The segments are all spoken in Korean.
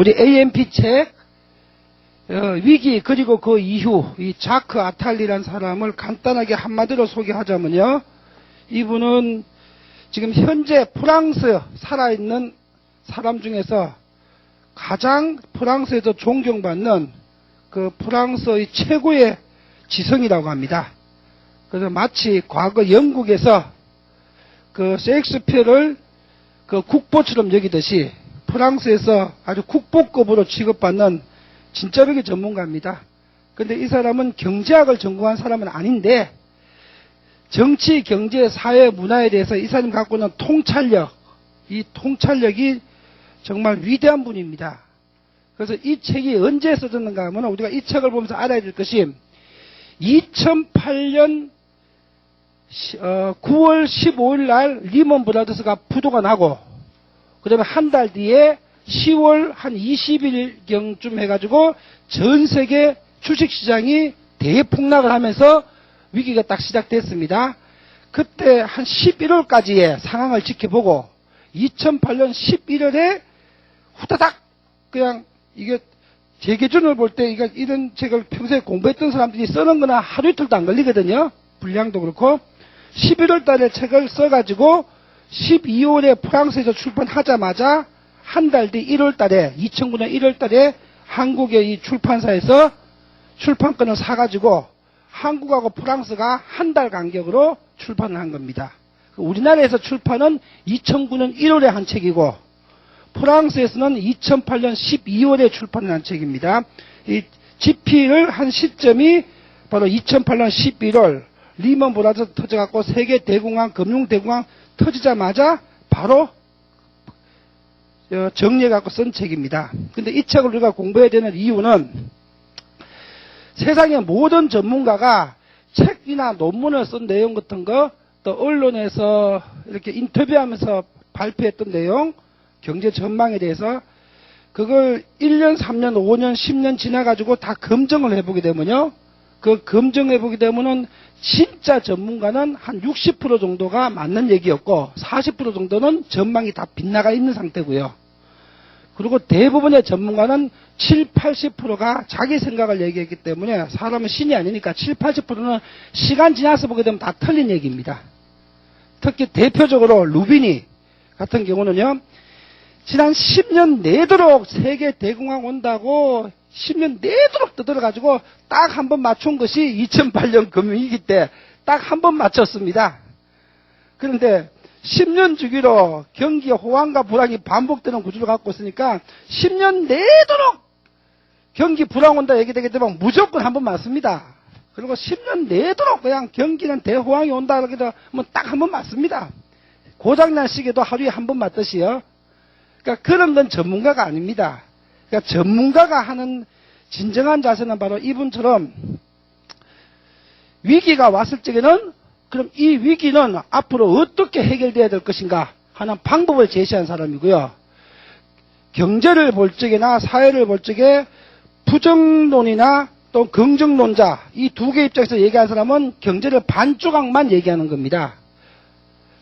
우리 AMP 책 어, 위기 그리고 그 이후 이 자크 아탈리라는 사람을 간단하게 한마디로 소개하자면요. 이분은 지금 현재 프랑스 살아있는 사람 중에서 가장 프랑스에서 존경받는 그 프랑스의 최고의 지성이라고 합니다. 그래서 마치 과거 영국에서 그 셰익스피어를 그 국보처럼 여기듯이 프랑스에서 아주 국보급으로 취급받는 진짜력의 전문가입니다. 근데 이 사람은 경제학을 전공한 사람은 아닌데 정치, 경제, 사회, 문화에 대해서 이 사람이 갖고 있는 통찰력, 이 통찰력이 정말 위대한 분입니다. 그래서 이 책이 언제 써졌는가 하면 우리가 이 책을 보면서 알아야 될 것이 2008년 9월 15일 날 리먼 브라더스가 부도가 나고 그 다음에 한 달 뒤에 10월 한 20일경쯤 해가지고 전 세계 주식시장이 대폭락을 하면서 위기가 딱 시작됐습니다. 그때 한 11월까지의 상황을 지켜보고 2008년 11월에 후다닥 그냥 이게 제 기준을 볼 때 이런 책을 평소에 공부했던 사람들이 쓰는 거나 하루 이틀도 안 걸리거든요. 분량도 그렇고 11월 달에 책을 써가지고 12월에 프랑스에서 출판하자마자 한 달 뒤 1월 달에 2009년 1월 달에 한국의 이 출판사에서 출판권을 사가지고 한국하고 프랑스가 한 달 간격으로 출판을 한 겁니다. 우리나라에서 출판은 2009년 1월에 한 책이고 프랑스에서는 2008년 12월에 출판을 한 책입니다. 이 집필을 한 시점이 바로 2008년 11월 리먼 브라더스 터져갖고 세계 대공황, 금융 대공황 터지자마자 바로 어, 정리해갖고 쓴 책입니다. 근데 이 책을 우리가 공부해야 되는 이유는 세상의 모든 전문가가 책이나 논문을 쓴 내용 같은 거, 또 언론에서 이렇게 인터뷰하면서 발표했던 내용, 경제 전망에 대해서 그걸 1년, 3년, 5년, 10년 지나가지고 다 검증을 해보게 되면요. 그 검증해 보게 되면은 진짜 전문가는 한 60% 정도가 맞는 얘기였고 40% 정도는 전망이 다 빗나가 있는 상태고요. 그리고 대부분의 전문가는 7, 80%가 자기 생각을 얘기했기 때문에 사람은 신이 아니니까 7, 80%는 시간 지나서 보게 되면 다 틀린 얘기입니다. 특히 대표적으로 루비니 같은 경우는요. 지난 10년 내도록 세계 대공황 온다고 10년 내도록 떠들어가지고 딱 한 번 맞춘 것이 2008년 금융위기 때 딱 한 번 맞췄습니다. 그런데 10년 주기로 경기 호황과 불황이 반복되는 구조를 갖고 있으니까 10년 내도록 경기 불황 온다 얘기되게 되면 무조건 한 번 맞습니다. 그리고 10년 내도록 그냥 경기는 대호황이 온다 그러게 되면 딱 한 번 맞습니다. 고장난 시계도 하루에 한 번 맞듯이요. 그러니까 그런 건 전문가가 아닙니다. 그러니까 전문가가 하는 진정한 자세는 바로 이분처럼 위기가 왔을 적에는 그럼 이 위기는 앞으로 어떻게 해결돼야 될 것인가 하는 방법을 제시한 사람이고요. 경제를 볼 적이나 사회를 볼 적에 부정론이나 또 긍정론자 이 두 개 입장에서 얘기한 사람은 경제를 반 조각만 얘기하는 겁니다.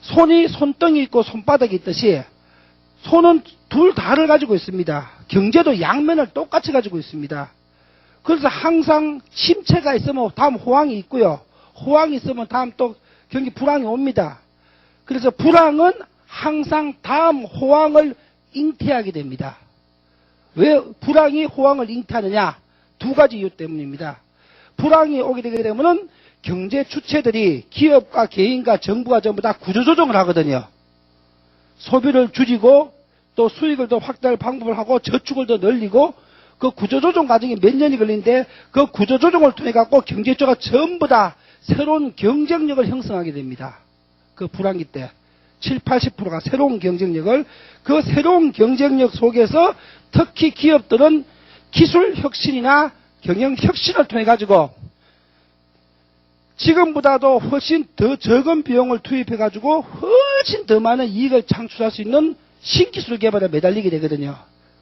손이 손등이 있고 손바닥이 있듯이 손은 둘 다를 가지고 있습니다. 경제도 양면을 똑같이 가지고 있습니다. 그래서 항상 침체가 있으면 다음 호황이 있고요. 호황이 있으면 다음 또 경기 불황이 옵니다. 그래서 불황은 항상 다음 호황을 잉태하게 됩니다. 왜 불황이 호황을 잉태하느냐? 두 가지 이유 때문입니다. 불황이 오게 되게 되면은 경제 주체들이 기업과 개인과 정부가 전부 다 구조조정을 하거든요. 소비를 줄이고 또 수익을 더 확대할 방법을 하고 저축을 더 늘리고 그 구조조정 과정이 몇 년이 걸리는데 그 구조조정을 통해 갖고 경제주가 전부 다 새로운 경쟁력을 형성하게 됩니다. 그 불황기 때 7, 80%가 새로운 경쟁력을 그 새로운 경쟁력 속에서 특히 기업들은 기술 혁신이나 경영 혁신을 통해 가지고 지금보다도 훨씬 더 적은 비용을 투입해 가지고 훨씬 더 많은 이익을 창출할 수 있는 신기술 개발에 매달리게 되거든요.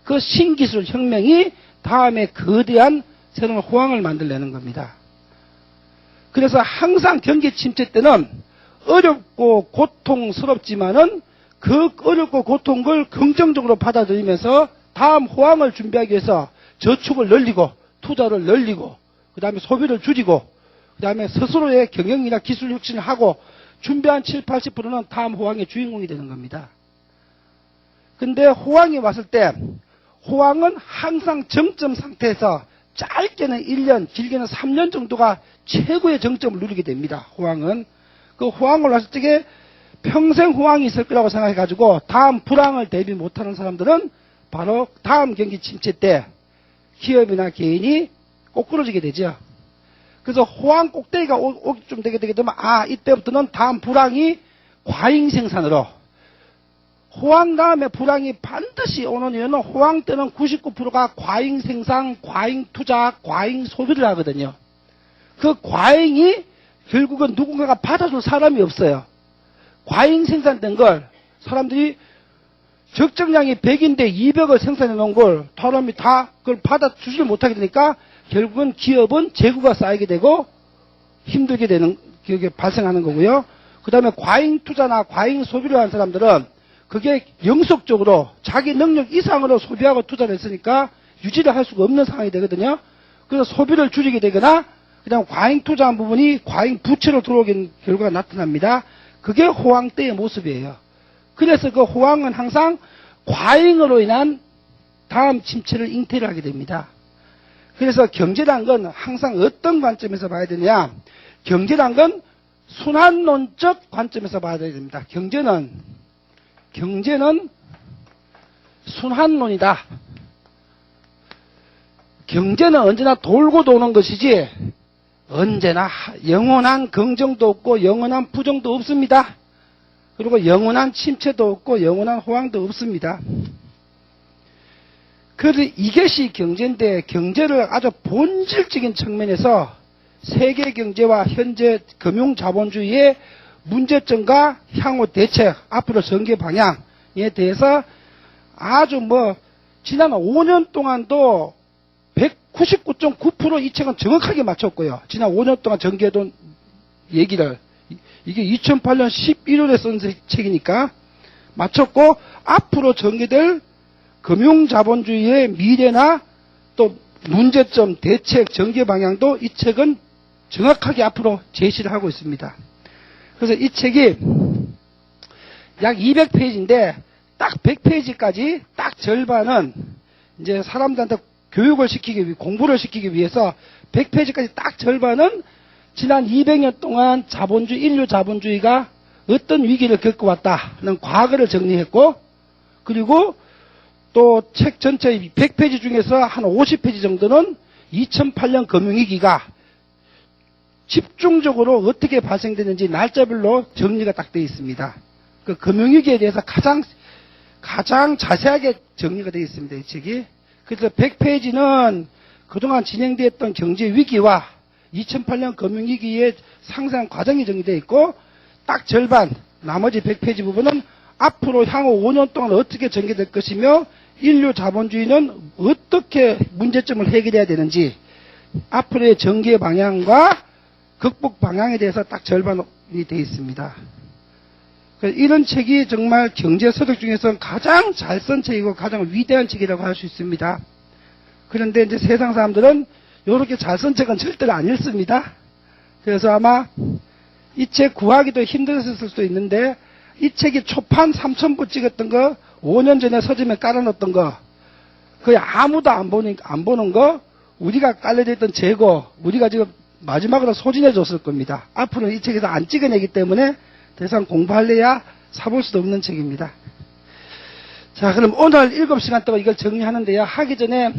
그 신기술 혁명이 다음에 거대한 새로운 호황을 만들려는 겁니다. 그래서 항상 경기 침체 때는 어렵고 고통스럽지만은 그 어렵고 고통을 긍정적으로 받아들이면서 다음 호황을 준비하기 위해서 저축을 늘리고 투자를 늘리고 그 다음에 소비를 줄이고 그 다음에 스스로의 경영이나 기술 혁신을 하고 준비한 7, 80%는 다음 호황의 주인공이 되는 겁니다. 근데 호황이 왔을 때 호황은 항상 정점 상태에서 짧게는 1년, 길게는 3년 정도가 최고의 정점을 누리게 됩니다. 호황은. 그 호황을 왔을 적에 평생 호황이 있을 거라고 생각해가지고 다음 불황을 대비 못하는 사람들은 바로 다음 경기 침체 때 기업이나 개인이 꼬꾸러지게 되죠. 그래서 호황 꼭대기가 오, 좀 되게 되게 되면 아 이때부터는 다음 불황이 과잉 생산으로 호황 다음에 불황이 반드시 오는 이유는 호황 때는 99%가 과잉 생산, 과잉 투자, 과잉 소비를 하거든요. 그 과잉이 결국은 누군가가 받아줄 사람이 없어요. 과잉 생산된 걸 사람들이 적정량이 100인데 200을 생산해 놓은 걸 사람이 다 그걸 받아주지를 못하게 되니까 결국은 기업은 재고가 쌓이게 되고 힘들게 되는 그게 발생하는 거고요. 그 다음에 과잉 투자나 과잉 소비를 하는 사람들은 그게 영속적으로 자기 능력 이상으로 소비하고 투자를 했으니까 유지를 할 수가 없는 상황이 되거든요. 그래서 소비를 줄이게 되거나 그냥 과잉 투자한 부분이 과잉 부채로 들어오는 결과가 나타납니다. 그게 호황 때의 모습이에요. 그래서 그 호황은 항상 과잉으로 인한 다음 침체를 잉태를 하게 됩니다. 그래서 경제란 건 항상 어떤 관점에서 봐야 되냐? 경제란 건 순환론적 관점에서 봐야 됩니다. 경제는 경제는 순환론이다. 경제는 언제나 돌고 도는 것이지 언제나 영원한 긍정도 없고 영원한 부정도 없습니다. 그리고 영원한 침체도 없고 영원한 호황도 없습니다. 그래서 이것이 경제인데 경제를 아주 본질적인 측면에서 세계 경제와 현재 금융 자본주의의 문제점과 향후 대책, 앞으로 전개 방향에 대해서 아주 뭐 지난 5년 동안도 199.9%이 책은 정확하게 맞췄고요. 지난 5년 동안 전개해둔 얘기를 이게 2008년 11월에 쓴 책이니까 맞췄고 앞으로 전개될 금융자본주의의 미래나 또 문제점, 대책, 전개 방향도 이 책은 정확하게 앞으로 제시를 하고 있습니다. 그래서 이 책이 약 200페이지인데 딱 100페이지까지 딱 절반은 이제 사람들한테 교육을 시키기 위해 공부를 시키기 위해서 100페이지까지 딱 절반은 지난 200년 동안 자본주의 인류 자본주의가 어떤 위기를 겪어왔다는 과거를 정리했고 그리고 또 책 전체 100페이지 중에서 한 50페이지 정도는 2008년 금융위기가 집중적으로 어떻게 발생되는지 날짜별로 정리가 딱 되어 있습니다. 그 금융위기에 대해서 가장 가장 자세하게 정리가 되어 있습니다. 이 책이. 그래서 100페이지는 그동안 진행되었던 경제 위기와 2008년 금융위기의 상상 과정이 정리되어 있고 딱 절반 나머지 100페이지 부분은 앞으로 향후 5년 동안 어떻게 전개될 것이며 인류 자본주의는 어떻게 문제점을 해결해야 되는지 앞으로의 전개 방향과 극복 방향에 대해서 딱 절반이 되어 있습니다. 이런 책이 정말 경제 서적 중에서 가장 잘 쓴 책이고 가장 위대한 책이라고 할 수 있습니다. 그런데 이제 세상 사람들은 이렇게 잘 쓴 책은 절대로 안 읽습니다. 그래서 아마 이 책 구하기도 힘들었을 수도 있는데 이 책이 초판 3천부 찍었던 거 5년 전에 서점에 깔아놓았던 거 거의 아무도 안 보는 거 우리가 깔려져 있던 재고 우리가 지금 마지막으로 소진해 줬을 겁니다. 앞으로 이 책에서 안 찍어내기 때문에 더 이상 공부할래야 사볼 수도 없는 책입니다. 자, 그럼 오늘 7시간 동안 이걸 정리하는데요. 하기 전에